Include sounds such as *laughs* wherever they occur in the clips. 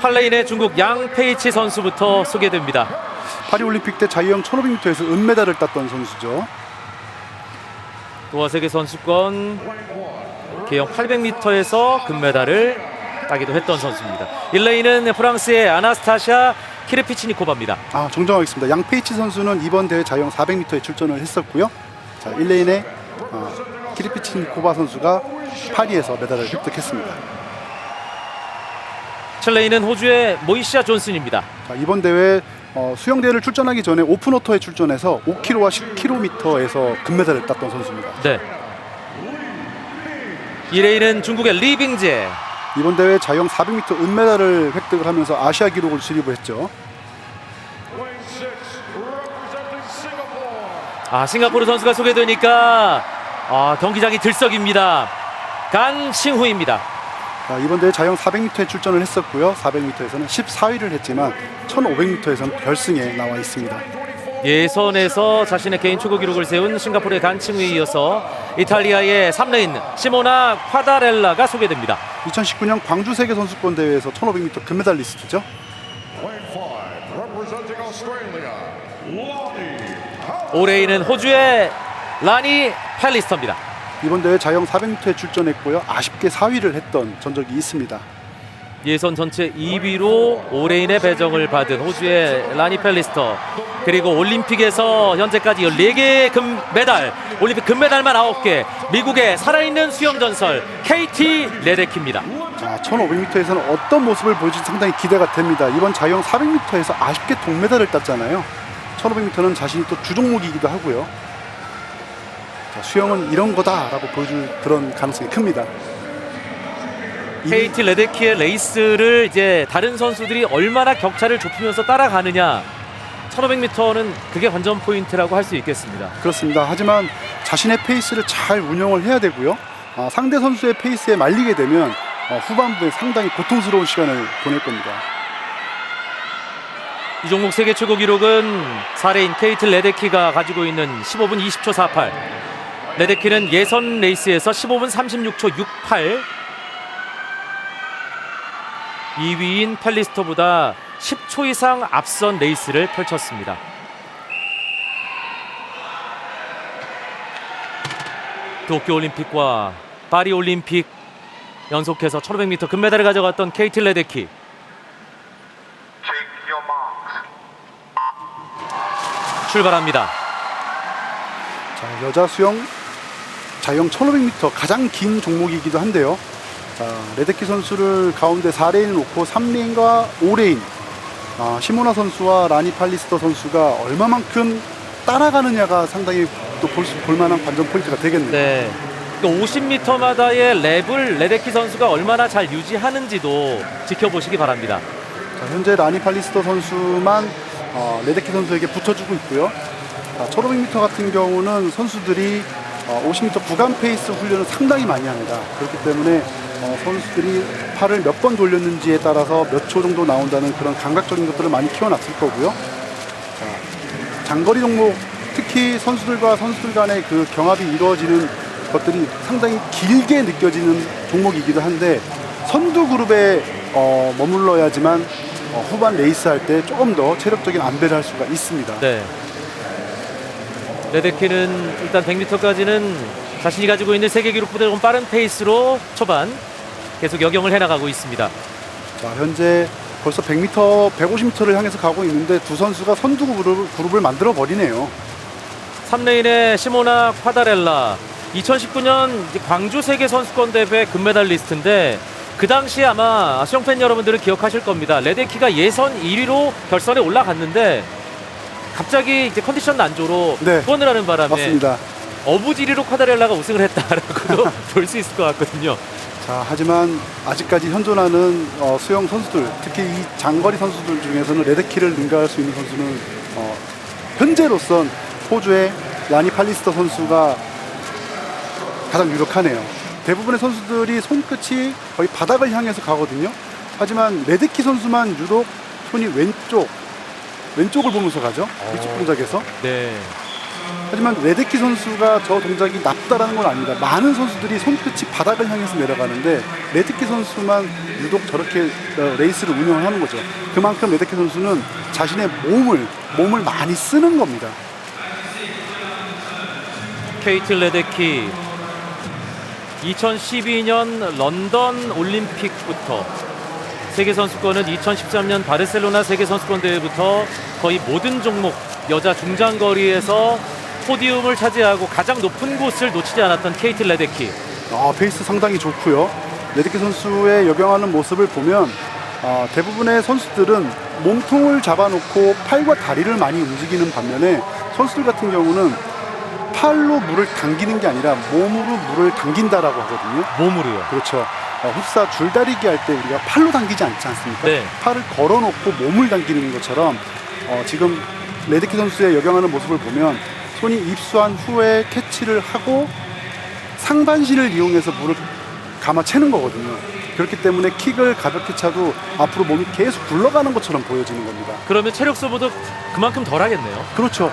8레인의 중국 양페이치 선수부터 소개됩니다. 파리올림픽 때 자유형 1500m에서 은메달을 땄던 선수죠. 도하 세계 선수권 개영 800m에서 금메달을 따기도 했던 선수입니다. 1레인은 프랑스의 아나스타샤 키르피치니코바입니다. 아 정정하겠습니다. 양페이치 선수는 이번 대회 자유형 400m에 출전을 했었고요. 자 1레인의 어, 키리피치니코바 선수가 파리에서 메달을 획득했습니다. 7레인은 호주의 모이시아 존슨입니다. 자, 이번 대회 어, 수영 대회를 출전하기 전에 오픈워터에 출전해서 5km와 10km에서 금메달을 땄던 선수입니다. 네. 2레인은 중국의 리빙제. 이번 대회 자유형 400m 은메달을 획득을 하면서 아시아 기록을 수립을 했죠. 아 싱가포르 선수가 소개되니까 아, 경기장이 들썩입니다. 간칭후입니다. 자, 이번 대회 자유형 400m에 출전을 했었고요. 400m에서는 14위를 했지만 1500m에서는 결승에 나와 있습니다. 예선에서 자신의 개인 최고 기록을 세운 싱가포르의 간칭후에 이어서 이탈리아의 3레인 시모나 파다렐라가 소개됩니다. 2019년 광주 세계 선수권 대회에서 1500m 금메달리스트죠. 5레인은 호주의 라니 팰리스터입니다. 이번 대회 자유형 400m에 출전했고요. 아쉽게 4위를 했던 전적이 있습니다. 예선 전체 2위로 5레인의 배정을 받은 호주의 라니 팰리스터 그리고 올림픽에서 현재까지 14개의 금메달 올림픽 금메달만 9개 미국의 살아있는 수영 전설 KT 레데키입니다. 자, 1500m에서는 어떤 모습을 보여줄지 상당히 기대가 됩니다. 이번 자유형 400m에서 아쉽게 동메달을 땄잖아요. 1500m는 자신이 또 주종목이기도 하고요. 자, 수영은 이런 거다라고 보여줄 그런 가능성이 큽니다. 이- KT 레데키의 레이스를 이제 다른 선수들이 얼마나 격차를 좁히면서 따라가느냐 1500m는 그게 관전 포인트라고 할 수 있겠습니다. 그렇습니다. 하지만 자신의 페이스를 잘 운영을 해야 되고요. 아, 상대 선수의 페이스에 말리게 되면 어, 후반부에 상당히 고통스러운 시간을 보낼 겁니다. 이 종목 세계 최고 기록은 4레인 케이트 레데키가 가지고 있는 15분 20초 48. 레데키는 예선 레이스에서 15분 36초 68. 2위인 팰리스터보다 10초 이상 앞선 레이스를 펼쳤습니다. 도쿄 올림픽과 파리 올림픽 연속해서 1500m 금메달을 가져갔던 케이트 레데키. 출발합니다. 자, 여자 수영 자유형 1500m 가장 긴 종목이기도 한데요. 자, 레데키 선수를 가운데 4레인을 놓고 3레인과 5레인 아, 시모나 선수와 라니 팔리스터 선수가 얼마만큼 따라가느냐가 상당히 또 볼 볼만한 관전 포인트가 되겠네요. 네. 50m마다의 랩을 레데키 선수가 얼마나 잘 유지하는지도 지켜보시기 바랍니다. 자, 현재 라니 팔리스터 선수만 어, 레데키 선수에게 붙어주고 있고요. 자, 1500m 같은 경우는 선수들이 어, 50m 구간 페이스 훈련을 상당히 많이 합니다. 그렇기 때문에 어, 선수들이 팔을 몇 번 돌렸는지에 따라서 몇 초 정도 나온다는 그런 감각적인 것들을 많이 키워놨을 거고요. 자, 장거리 종목 특히 선수들과 선수들 간의 그 경합이 이루어지는 것들이 상당히 길게 느껴지는 종목이기도 한데 선두 그룹에 어, 머물러야지만 어, 후반 레이스 할 때 조금 더 체력적인 안배를 할 수가 있습니다. 네. 레데키는 일단 100m까지는 자신이 가지고 있는 세계 기록보다 조금 빠른 페이스로 초반 계속 역영을 해나가고 있습니다. 자, 현재 벌써 100m, 150m를 향해서 가고 있는데 두 선수가 선두 그룹을, 그룹을 만들어 버리네요. 3레인의 시모나 콰다렐라 2019년 광주 세계 선수권 대회 금메달리스트인데 그 당시에 아마 수영팬 여러분들은 기억하실 겁니다. 레데키가 예선 1위로 결선에 올라갔는데 갑자기 이제 컨디션 난조로 네. 후원을 하는 바람에 맞습니다. 어부지리로 콰다렐라가 우승을 했다라고도 *laughs* 볼 수 있을 것 같거든요. 자, 하지만 아직까지 현존하는 어, 수영 선수들, 특히 이 장거리 선수들 중에서는 레데키를 능가할 수 있는 선수는 어, 현재로선 호주의 라니 팔리스터 선수가 가장 유력하네요. 대부분의 선수들이 손끝이 거의 바닥을 향해서 가거든요. 하지만 레데키 선수만 유독 손이 왼쪽, 왼쪽을 보면서 가죠. 어. 위쪽 동작에서. 네. 하지만 레데키 선수가 저 동작이 나쁘다라는 건 아닙니다. 많은 선수들이 손끝이 바닥을 향해서 내려가는데 레데키 선수만 유독 저렇게 어, 레이스를 운영하는 거죠. 그만큼 레데키 선수는 자신의 몸을 몸을 많이 쓰는 겁니다. 케이트 레데키 2012년 런던 올림픽부터 세계 선수권은 2013년 바르셀로나 세계 선수권 대회부터 거의 모든 종목 여자 중장거리에서 포디움을 차지하고 가장 높은 곳을 놓치지 않았던 케이트 레데키. 아, 페이스 상당히 좋고요. 레데키 선수의 역영하는 모습을 보면 아, 대부분의 선수들은 몸통을 잡아놓고 팔과 다리를 많이 움직이는 반면에 선수들 같은 경우는 팔로 물을 당기는 게 아니라 몸으로 물을 당긴다라고 하거든요. 몸으로요. 그렇죠. 어, 흡사 줄다리기 할 때 우리가 팔로 당기지 않지 않습니까? 네. 팔을 걸어놓고 몸을 당기는 것처럼 어, 지금 레데키 선수의 역영하는 모습을 보면 손이 입수한 후에 캐치를 하고 상반신을 이용해서 물을 감아채는 거거든요. 그렇기 때문에 킥을 가볍게 차도 앞으로 몸이 계속 굴러가는 것처럼 보여지는 겁니다. 그러면 체력 소모도 그만큼 덜 하겠네요. 그렇죠.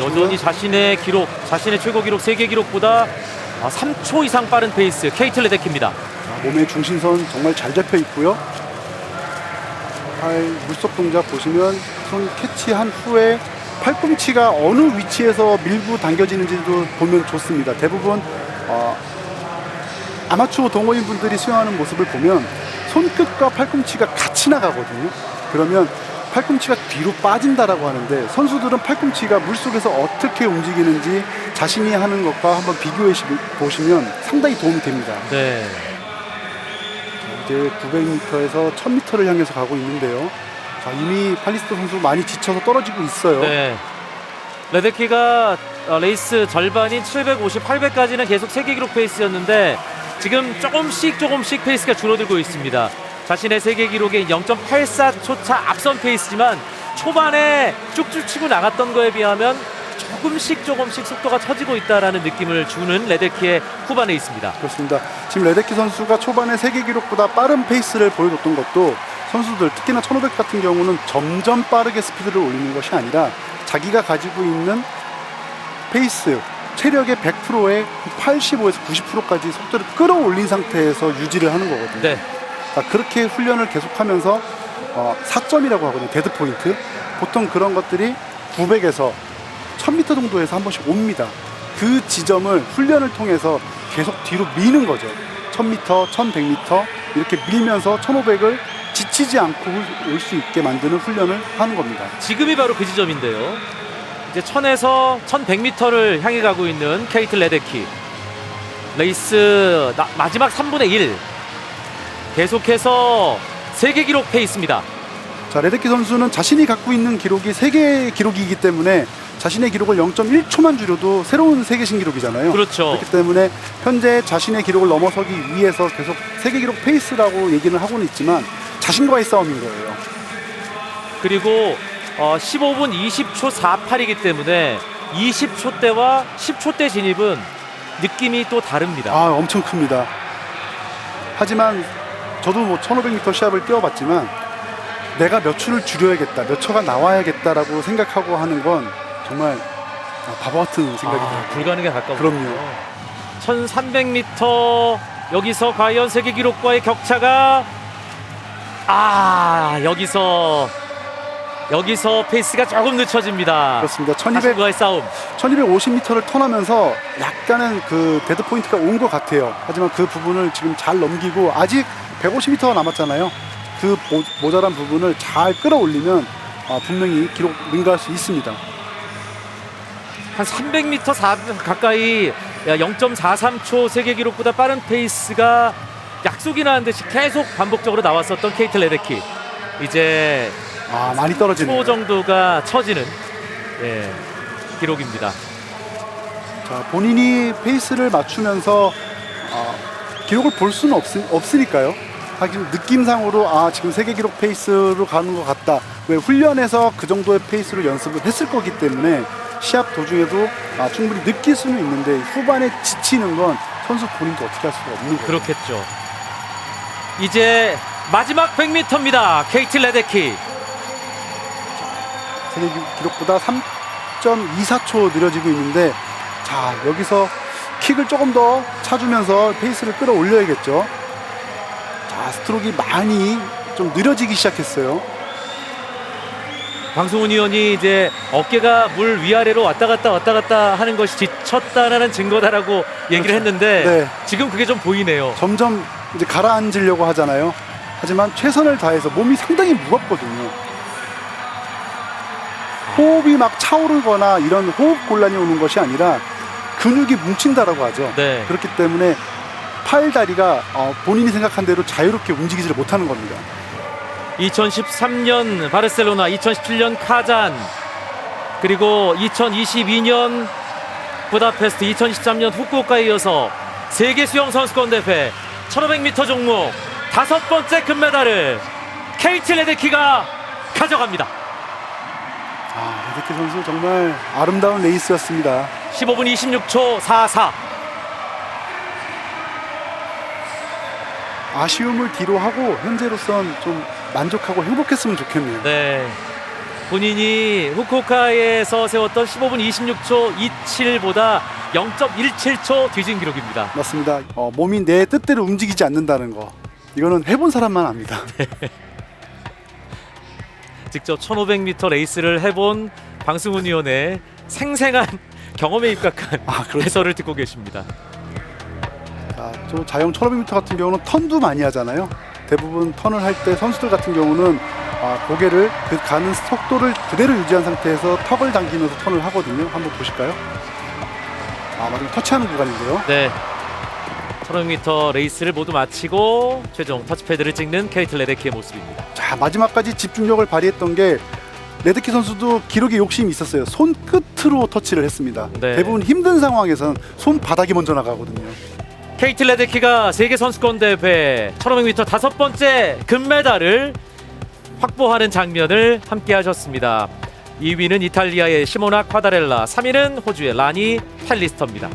여전히 자신의 기록, 자신의 최고 기록 세계 기록보다 아, 3초 이상 빠른 페이스 케이트 레데키입니다. 자, 몸의 중심선 정말 잘 잡혀 있고요. 팔 물속 동작 보시면 손 캐치한 후에 팔꿈치가 어느 위치에서 밀고 당겨지는지도 보면 좋습니다. 대부분 어, 아마추어 동호인 분들이 수영하는 모습을 보면 손끝과 팔꿈치가 같이 나가거든요. 그러면 팔꿈치가 뒤로 빠진다라고 하는데 선수들은 팔꿈치가 물속에서 어떻게 움직이는지 자신이 하는 것과 한번 비교해 시- 보시면 상당히 도움이 됩니다. 네. 이제 900m에서 1000m를 향해서 가고 있는데요. 자, 이미 팔리스트 선수 많이 지쳐서 떨어지고 있어요. 네. 레데키가 어, 레이스 절반인 750, 800까지는 계속 세계 기록 페이스였는데 지금 조금씩 조금씩 페이스가 줄어들고 있습니다. 자신의 세계 기록에 0.84초 차 앞선 페이스지만 초반에 쭉쭉 치고 나갔던 거에 비하면 조금씩 조금씩 속도가 처지고 있다라는 느낌을 주는 레데키의 후반에 있습니다. 그렇습니다. 지금 레데키 선수가 초반에 세계 기록보다 빠른 페이스를 보여줬던 것도 선수들 특히나 1500 같은 경우는 점점 빠르게 스피드를 올리는 것이 아니라 자기가 가지고 있는 페이스 체력의 100%에 85에서 90%까지 속도를 끌어올린 상태에서 유지를 하는 거거든요. 네. 자, 그렇게 훈련을 계속하면서 어, 4점이라고 하거든요. 데드 포인트. 보통 그런 것들이 900에서 1000m 정도에서 한 번씩 옵니다. 그 지점을 훈련을 통해서 계속 뒤로 미는 거죠. 1000m, 1100m 이렇게 밀면서 1500을 지치지 않고 올 수 있게 만드는 훈련을 하는 겁니다. 지금이 바로 그 지점인데요. 이제 1000에서 1100m를 향해 가고 있는 케이트 레데키. 레이스 나- 마지막 3분의 1. 계속해서 세계 기록 페이스입니다. 자, 레데키 선수는 자신이 갖고 있는 기록이 세계 기록이기 때문에 자신의 기록을 0.1초만 줄여도 새로운 세계 신기록이잖아요. 그렇죠. 그렇기 때문에 현재 자신의 기록을 넘어서기 위해서 계속 세계 기록 페이스라고 얘기는 하고는 있지만 자신과의 싸움인 거예요. 그리고 어, 15분 20초 48이기 때문에 20초 대와 10초 대 진입은 느낌이 또 다릅니다. 아, 엄청 큽니다. 하지만 저도 뭐 1500m 시합을 뛰어봤지만 내가 몇 초를 줄여야겠다, 몇 초가 나와야겠다라고 생각하고 하는 건 정말 아, 바보 같은 생각이 아, 들어요. 불가능에 가까워. 그럼요. 1300m 여기서 과연 세계 기록과의 격차가 아 여기서 여기서 페이스가 조금 늦춰집니다. 그렇습니다. 1200, 자신과의 싸움. 1250m를 턴하면서 약간은 그 데드 포인트가 온 것 같아요. 하지만 그 부분을 지금 잘 넘기고 아직 150m가 남았잖아요. 그 모, 모자란 부분을 잘 끌어올리면 아, 분명히 기록 능가할 수 있습니다. 한 300m 4, 가까이 0.43초 세계 기록보다 빠른 페이스가 약속이 나는 듯이 계속 반복적으로 나왔었던 케이트 레데키. 이제 아 많이 떨어지네요. 초 정도가 처지는 예, 기록입니다. 자, 본인이 페이스를 맞추면서 아, 기록을 볼 수는 없, 없으니까요. 하긴 느낌상으로 아 지금 세계 기록 페이스로 가는 것 같다. 왜 훈련에서 그 정도의 페이스로 연습을 했을 거기 때문에 시합 도중에도 아, 충분히 느낄 수는 있는데 후반에 지치는 건 선수 본인도 어떻게 할 수가 없는 거예요. 그렇겠죠. 이제 마지막 100m입니다. 케이트 레데키. 세계 기- 기록보다 3.24초 느려지고 있는데 자 여기서 킥을 조금 더 차주면서 페이스를 끌어올려야겠죠. 자 스트로크가 많이 좀 느려지기 시작했어요. 방송훈 의원이 이제 어깨가 물 위아래로 왔다 갔다 왔다 갔다 하는 것이 지쳤다라는 증거다라고 얘기를 했는데 네. 지금 그게 좀 보이네요. 점점 이제 가라앉으려고 하잖아요. 하지만 최선을 다해서 몸이 상당히 무겁거든요. 호흡이 막 차오르거나 이런 호흡 곤란이 오는 것이 아니라 근육이 뭉친다라고 하죠. 네. 그렇기 때문에 팔 다리가 어, 본인이 생각한 대로 자유롭게 움직이지를 못하는 겁니다. 2013년 바르셀로나, 2017년 카잔, 그리고 2022년 부다페스트, 2013년 후쿠오카에 이어서 세계 수영 선수권 대회 1500m 종목 다섯 번째 금메달을 케이트 레데키가 가져갑니다. 아, 레데키 선수 정말 아름다운 레이스였습니다. 15분 26초 44. 아쉬움을 뒤로 하고 현재로선 좀 만족하고 행복했으면 좋겠네요. 네. 본인이 후쿠오카에서 세웠던 15분 26초 27보다 0.17초 뒤진 기록입니다. 맞습니다. 어, 몸이 내 뜻대로 움직이지 않는다는 거. 이거는 해본 사람만 압니다. *laughs* 직접 1500m 레이스를 해본 방승훈 의원의 생생한 경험에 입각한 아, 그렇죠. 해설을 듣고 계십니다. 자, 저 자영 1500m 같은 경우는 턴도 많이 하잖아요. 대부분 턴을 할 때 선수들 같은 경우는 아, 고개를 그 가는 속도를 그대로 유지한 상태에서 턱을 당기면서 턴을 하거든요. 한번 보실까요? 아, 마지막 터치하는 구간인데요. 네. 1500m 레이스를 모두 마치고 최종 터치패드를 찍는 케이트 레데키의 모습입니다. 자, 마지막까지 집중력을 발휘했던 게 레드키 선수도 기록에 욕심이 있었어요. 손 끝으로 터치를 했습니다. 네. 대부분 힘든 상황에서는 손 바닥이 먼저 나가거든요. 케이트 레데키가 세계 선수권 대회 1500m 다섯 번째 금메달을 확보하는 장면을 함께 하셨습니다. 2위는 이탈리아의 시모나 콰다렐라, 3위는 호주의 라니 펠리스터입니다.